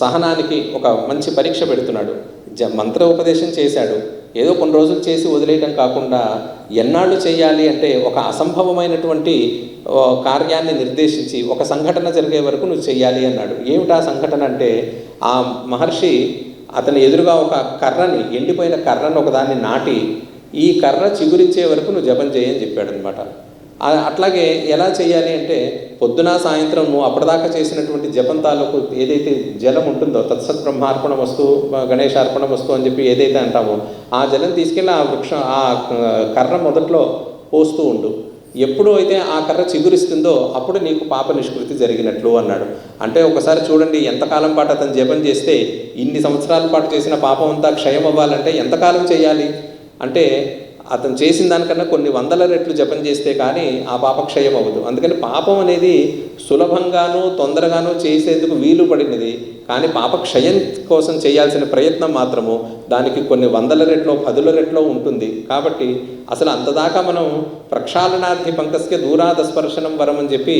సహనానికి ఒక మంచి పరీక్ష పెడుతున్నాడు. జ మంత్ర ఉపదేశం చేశాడు. ఏదో కొన్ని రోజులు చేసి వదిలేయడం కాకుండా ఎన్నాళ్ళు చేయాలి అంటే ఒక అసంభవమైనటువంటి కార్యాన్ని నిర్దేశించి ఒక సంఘటన జరిగే వరకు నువ్వు చేయాలి అన్నాడు. ఏమిటా సంఘటన అంటే ఆ మహర్షి అతని ఎదురుగా ఒక కర్రని ఎండిపోయిన కర్రను ఒకదాన్ని నాటి ఈ కర్ర చిగురించే వరకు నువ్వు జపం చేయని చెప్పాడు అనమాట అట్లాగే ఎలా చేయాలి అంటే పొద్దున సాయంత్రం నువ్వు అప్పటిదాకా చేసినటువంటి జపం తాలూకు ఏదైతే జలం ఉంటుందో తత్సత్ బ్రహ్మార్పణ వస్తువు గణేశార్పణ వస్తువు అని చెప్పి ఏదైతే అంటామో ఆ జలం తీసుకెళ్ళి ఆ వృక్షం ఆ కర్ర మొదట్లో పోస్తూ ఉండు. ఎప్పుడు అయితే ఆ కర్ర చిగురిస్తుందో అప్పుడు నీకు పాప నిష్కృతి జరిగినట్లు అన్నాడు. అంటే ఒకసారి చూడండి ఎంతకాలం పాటు అతను జపం చేస్తే ఇన్ని సంవత్సరాల పాటు చేసిన పాపం అంతా క్షయం అవ్వాలంటే ఎంతకాలం చేయాలి? అంటే అతను చేసిన దానికన్నా కొన్ని వందల రెట్లు జపం చేస్తే కానీ ఆ పాప క్షయం అవ్వదు అందుకని పాపం అనేది సులభంగాను తొందరగాను చేసేందుకు వీలు పడినది కానీ పాప క్షయం కోసం చేయాల్సిన ప్రయత్నం మాత్రము దానికి కొన్ని వందల రెట్లో పదుల రెట్లో ఉంటుంది. కాబట్టి అసలు అంతదాకా మనం ప్రక్షాళనార్థి పంకస్కే దూరాద స్పర్శనం వరం అని చెప్పి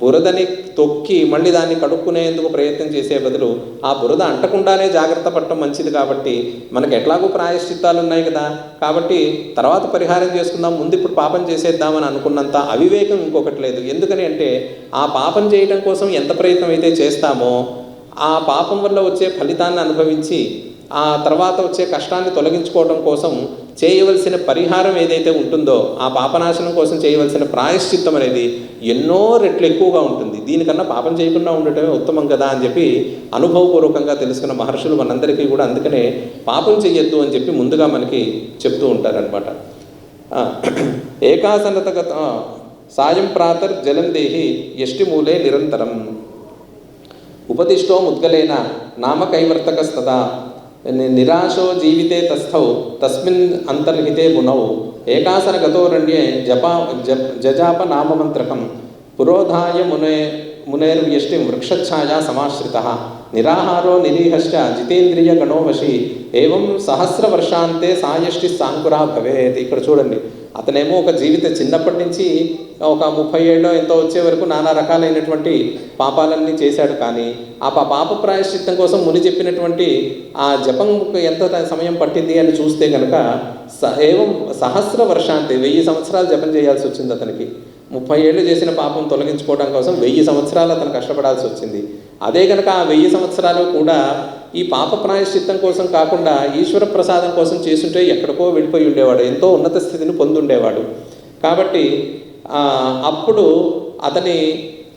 బురదని తొక్కి మళ్ళీ దాన్ని కడుక్కునేందుకు ప్రయత్నం చేసే బదులు ఆ బురద అంటకుండానే జాగ్రత్త పడటం మంచిది కాబట్టి మనకు ఎట్లాగో ప్రాయశ్చిత్తాలు ఉన్నాయి కదా. కాబట్టి తర్వాత పరిహారం చేసుకుందాం ముందు ఇప్పుడు పాపం చేసేద్దామని అనుకున్నంత అవివేకం ఇంకొకటి లేదు. ఎందుకని అంటే ఆ పాపం చేయడం కోసం ఎంత ప్రయత్నం అయితే చేస్తామో ఆ పాపం వల్ల వచ్చే ఫలితాన్ని అనుభవించి ఆ తర్వాత వచ్చే కష్టాన్ని తొలగించుకోవడం కోసం చేయవలసిన పరిహారం ఏదైతే ఉంటుందో ఆ పాపనాశనం కోసం చేయవలసిన ప్రాయశ్చిత్తం అనేది ఎన్నో రెట్లు ఎక్కువగా ఉంటుంది. దీనికన్నా పాపం చేయకుండా ఉండటమే ఉత్తమం కదా అని చెప్పి అనుభవపూర్వకంగా తెలుసుకున్న మహర్షులు మనందరికీ కూడా అందుకనే పాపం చేయొద్దు అని చెప్పి ముందుగా మనకి చెప్తూ ఉంటారనమాట ఏకాసనత సాయం ప్రాతర్ జలం దేహి యష్టిమూలే నిరంతరం. ఉపదిష్టో ముద్గలేన నామ కైవర్తకస్తదా నిరాశో జీవితే తస్థౌ తస్మిన్ అంతర్హితే గుణౌ. ఏకాసన గతోరణ్యే జపా జజాప నామమంత్రకం. పురోధాయ మునే మునేర్వ్యష్టిం వృక్షఛాయా సమాశ్రిత. నిరాహారో నిరీహశ్చ జితేంద్రియ గణోవశి. ఏం సహస్రవర్షాంతే సాయష్టి సాంకురా భవేత్. ఇక్కడ చూడండి. అతనేమో ఒక జీవిత చిన్నప్పటి నుంచి ఒక ముప్పై ఏళ్ళో ఎంతో వచ్చే వరకు నానా రకాలైనటువంటి పాపాలన్నీ చేశాడు. కానీ ఆ పా- పాప ప్రాయశ్చిత్తం కోసం ముని చెప్పినటువంటి ఆ జపం ఎంత సమయం పట్టింది అని చూస్తే కనుక స ఏవం సహస్ర వర్షాంతి వెయ్యి సంవత్సరాలు జపం చేయాల్సి వచ్చింది అతనికి. ముప్పై ఏళ్ళు చేసిన పాపం తొలగించుకోవడం కోసం వెయ్యి సంవత్సరాలు అతను కష్టపడాల్సి వచ్చింది. అదే కనుక ఆ వెయ్యి సంవత్సరాలు కూడా ఈ పాప ప్రాయశ్చిత్తం కోసం కాకుండా ఈశ్వర ప్రసాదం కోసం చేసుంటే ఎక్కడికో వెళ్ళిపోయి ఉండేవాడు ఎంతో ఉన్నత స్థితిని పొందుండేవాడు కాబట్టి అప్పుడు అతని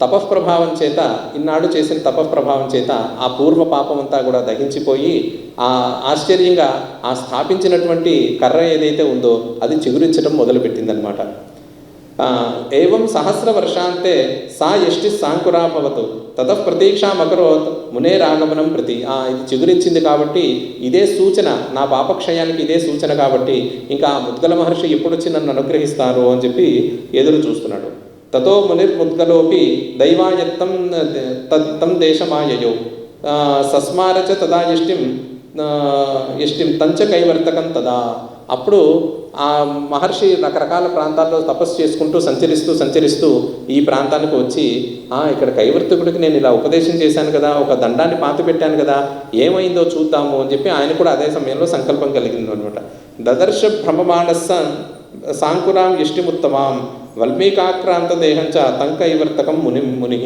తపఃప్రభావం చేత ఇన్నాడు చేసిన తపఃప్రభావం చేత ఆ పూర్వ పాపం అంతా కూడా దహించిపోయి ఆ ఆశ్చర్యంగా ఆ స్థాపించినటువంటి కర్ర ఏదైతే ఉందో అది చిగురించడం మొదలుపెట్టిందనమాట ఏవం సహస్రవర్షాంతే సా ఎష్టి సాంకురా భవతు తత ప్రతీక్షామకరోత్ మునేరాగమనం ప్రతి. ఇది చిగురించింది కాబట్టి ఇదే సూచన. నా పాపక్షయానికి ఇదే సూచన కాబట్టి ఇంకా ముద్గల మహర్షి ఎప్పుడు వచ్చి నన్ను అనుగ్రహిస్తారు అని చెప్పి ఎదురు చూస్తున్నాడు. తతో మునిర్ముద్గలోపి దైవాయత్తం తం దేశమాయయో. సస్మారచ తదా యష్టిం యష్టిం తంచ కైవర్తకం తదా. అప్పుడు ఆ మహర్షి రకరకాల ప్రాంతాల్లో తపస్సు చేసుకుంటూ సంచరిస్తూ సంచరిస్తూ ఈ ప్రాంతానికి వచ్చి "ఆ, ఇక్కడ కైవర్తకుడికి నేను ఇలా ఉపదేశం చేశాను కదా ఒక దండాన్ని పాతి పెట్టాను కదా ఏమైందో చూద్దాము అని చెప్పి ఆయన కూడా అదే సమయంలో సంకల్పం కలిగింది అనమాట దదర్శ భ్రమమాణస్స సాంకురాం యష్టిముత్తమాం వల్మీకాక్రాంత దేహంచ తంకైవర్తకం ముని ముని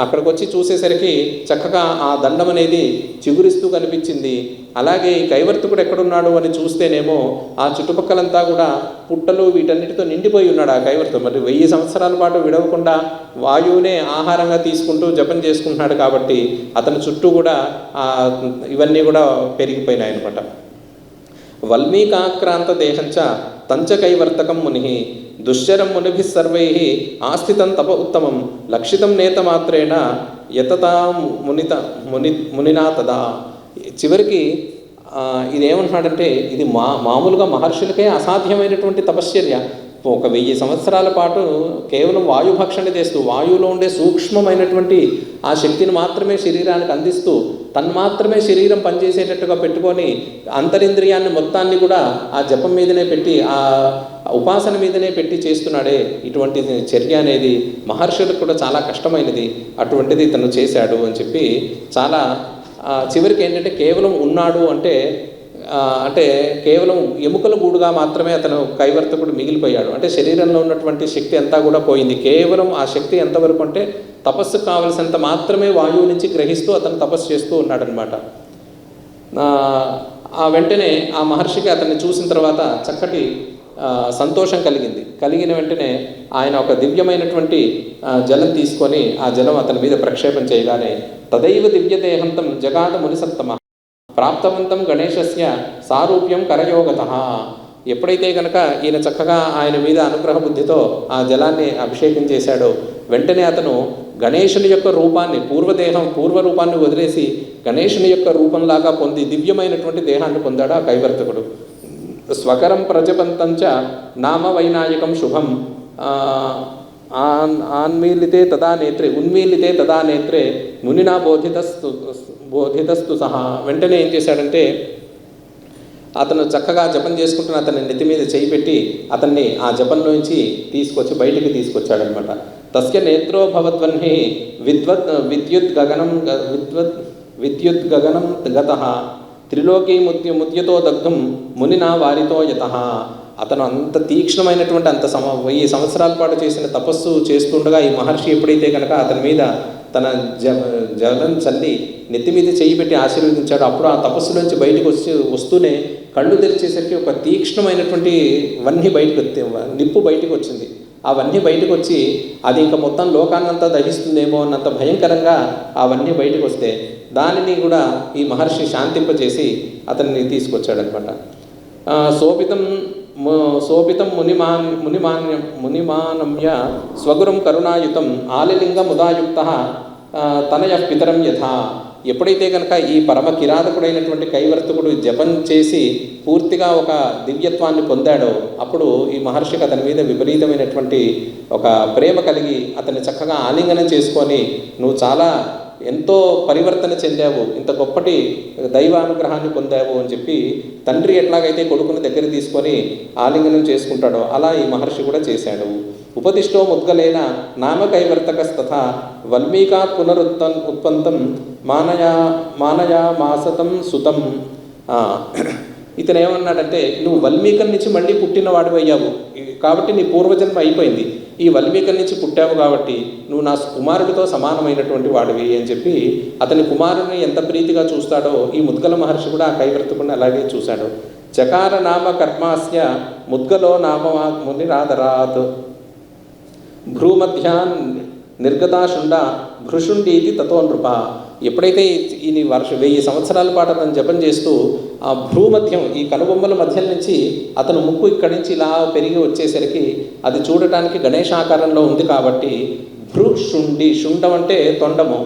అక్కడికి వచ్చి చూసేసరికి చక్కగా ఆ దండం అనేది చిగురిస్తూ కనిపించింది. అలాగే ఈ కైవర్తకుడు ఎక్కడున్నాడు అని చూస్తేనేమో ఆ చుట్టుపక్కలంతా కూడా పుట్టలు వీటన్నిటితో నిండిపోయి ఉన్నాడు ఆ కైవర్తుడు. మరి వెయ్యి సంవత్సరాల పాటు విడవకుండా వాయువునే ఆహారంగా తీసుకుంటూ జపం చేసుకుంటున్నాడు కాబట్టి అతని చుట్టూ కూడా ఇవన్నీ కూడా పెరిగిపోయినాయి అనమాట వల్మీకాక్రాంత దేశంచ తంచకైవర్తకం ముని దుశ్చరం మునిభిः సర్వైः ఆస్థితం తప ఉత్తమం లక్షితం నేతమాత్రేణ యతతా మునిత ముని మునినా తదా. చివరికి ఇదేమంటున్నాడంటే ఇది మా మామూలుగా మహర్షులకే అసాధ్యమైనటువంటి తపశ్చర్య. ఒక వెయ్యి సంవత్సరాల పాటు కేవలం వాయుభక్షణ చేస్తూ వాయువులో ఉండే సూక్ష్మమైనటువంటి ఆ శక్తిని మాత్రమే శరీరానికి అందిస్తూ తన్మాత్రమే శరీరం పనిచేసేటట్టుగా పెట్టుకొని అంతరింద్రియాన్ని మొత్తాన్ని కూడా ఆ జపం మీదనే పెట్టి ఆ ఉపాసన మీదనే పెట్టి చేస్తున్నాడే. ఇటువంటి చర్య అనేది మహర్షులకు కూడా చాలా కష్టమైనది. అటువంటిది తను చేశాడు అని చెప్పి చాలా చివరికి ఏంటంటే కేవలం ఉన్నాడు అంటే అంటే కేవలం ఎముకల గూడుగా మాత్రమే అతను కైవర్తకుడు మిగిలిపోయాడు. అంటే శరీరంలో ఉన్నటువంటి శక్తి అంతా కూడా పోయింది. కేవలం ఆ శక్తి ఎంతవరకు అంటే తపస్సు కావలసినంత మాత్రమే వాయువు నుంచి గ్రహిస్తూ అతను తపస్సు చేస్తూ ఉన్నాడనమాట ఆ, వెంటనే ఆ మహర్షికి అతన్ని చూసిన తర్వాత చక్కటి సంతోషం కలిగింది. కలిగిన వెంటనే ఆయన ఒక దివ్యమైనటువంటి జలం తీసుకొని ఆ జలం అతని మీద ప్రక్షేపం చేయగానే తదైవ దివ్యదేహంతం జగాద మునిసత్తమ ప్రాప్తవంతం గణేశస్య సారూప్యం కరయోగత. ఎప్పుడైతే కనుక ఈయన చక్కగా ఆయన మీద అనుగ్రహ బుద్ధితో ఆ జలాన్ని అభిషేకం చేశాడో వెంటనే అతను గణేశుని యొక్క రూపాన్ని పూర్వదేహం పూర్వ రూపాన్ని వదిలేసి గణేశుని యొక్క రూపంలాగా పొంది దివ్యమైనటువంటి దేహాన్ని పొందాడు ఆ కైవర్తకుడు. స్వకరం ప్రజపంతంచ నామ వైనాయకం శుభం. ఆన్ ఆన్మీలితే తదా నేత్రే ఉన్మీలితే తదా నేత్రే మునినా బోధితస్తు బోధితస్తు సహా. వెంటనే ఏం చేశాడంటే అతను చక్కగా జపం చేసుకుంటున్న అతని నెత్తి మీద చేయి పెట్టి అతన్ని ఆ జపంలోంచి తీసుకొచ్చి బయటికి తీసుకొచ్చాడనమాట. తస్య నేత్రో భవద్వన్హి విద్వత్ విద్యుత్ గగనం విద్వత్ విద్యుత్ గగనం గత. త్రిలోకీ ముద్య ముద్యతో దగ్ధం మునినా వారితో యత. అతను అంత తీక్ష్ణమైనటువంటి అంత సమ వెయ్యి సంవత్సరాల పాటు చేసిన తపస్సు చేస్తుండగా ఈ మహర్షి ఎప్పుడైతే కనుక అతని మీద తన జ జలం చల్లి నెత్తి మీద చేయి పెట్టి ఆశీర్వదించాడు అప్పుడు ఆ తపస్సు నుంచి బయటకు వచ్చి వస్తూనే కళ్ళు తెరిచేసరికి ఒక తీక్ష్ణమైనటువంటి వన్నీ బయటకు నిప్పు బయటకు వచ్చింది. అవన్నీ బయటకు వచ్చి అది ఇంకా మొత్తం లోకాన్నంతా దహిస్తుందేమో అన్నంత భయంకరంగా అవన్నీ బయటకు వస్తే దానిని కూడా ఈ మహర్షి శాంతింపజేసి అతన్ని తీసుకొచ్చాడనమాట ఆ, శోభితం శోభితం మునిమాన్ మునిమాన్య మునిమానమ్య స్వగురం కరుణాయుతం ఆలిలింగం ఉదాయుక్త తనయ పితరం యథా. ఎప్పుడైతే కనుక ఈ పరమ కిరాతకుడైనటువంటి కైవర్తకుడు జపం చేసి పూర్తిగా ఒక దివ్యత్వాన్ని పొందాడో అప్పుడు ఈ మహర్షికి అతని మీద విపరీతమైనటువంటి ఒక ప్రేమ కలిగి అతన్ని చక్కగా ఆలింగనం చేసుకొని నువ్వు చాలా ఎంతో పరివర్తన చెందావు ఇంత గొప్పటి దైవానుగ్రహాన్ని పొందావు అని చెప్పి తండ్రి ఎట్లాగైతే కొడుకుని దగ్గర తీసుకొని ఆలింగనం చేసుకుంటాడో అలా ఈ మహర్షి కూడా చేశాడు. ఉపదిష్టో నామకైవర్తక నామకైవర్తకస్తథ వల్మీకా పునరుత్పన్ ఉత్పంతం మానయా మానయా మాసతం సుతం ఇతను ఏమన్నాడంటే నువ్వు వల్మీకం నుంచి మళ్ళీ పుట్టిన వాడివి అయ్యావు కాబట్టి నీ పూర్వజన్మ అయిపోయింది. ఈ వల్మీకం నుంచి పుట్టావు కాబట్టి నువ్వు నా కుమారుడితో సమానమైనటువంటి వాడివి అని చెప్పి అతని కుమారుడిని ఎంత ప్రీతిగా చూస్తాడో ఈ ముద్గల మహర్షి కూడా ఆ కైవర్తకుడిని అలాగే చూశాడు. చకార నామ కర్మాస్య ముద్గలో నామ మునిరాదరాత్. భ్రూమధ్యాన్ నిర్గతాశుండ భృషుండీతి తతో నృప. ఎప్పుడైతే ఈ వర్ష వెయ్యి సంవత్సరాల పాటు అతను జపం చేస్తూ ఆ భ్రూమధ్యం ఈ కనుబొమ్మల మధ్య నుంచి అతను ముక్కు ఇక్కడి నుంచి ఇలా పెరిగి వచ్చేసరికి అది చూడటానికి గణేశాకారంలో ఉంది కాబట్టి భృషుండి శుండం అంటే తొండము.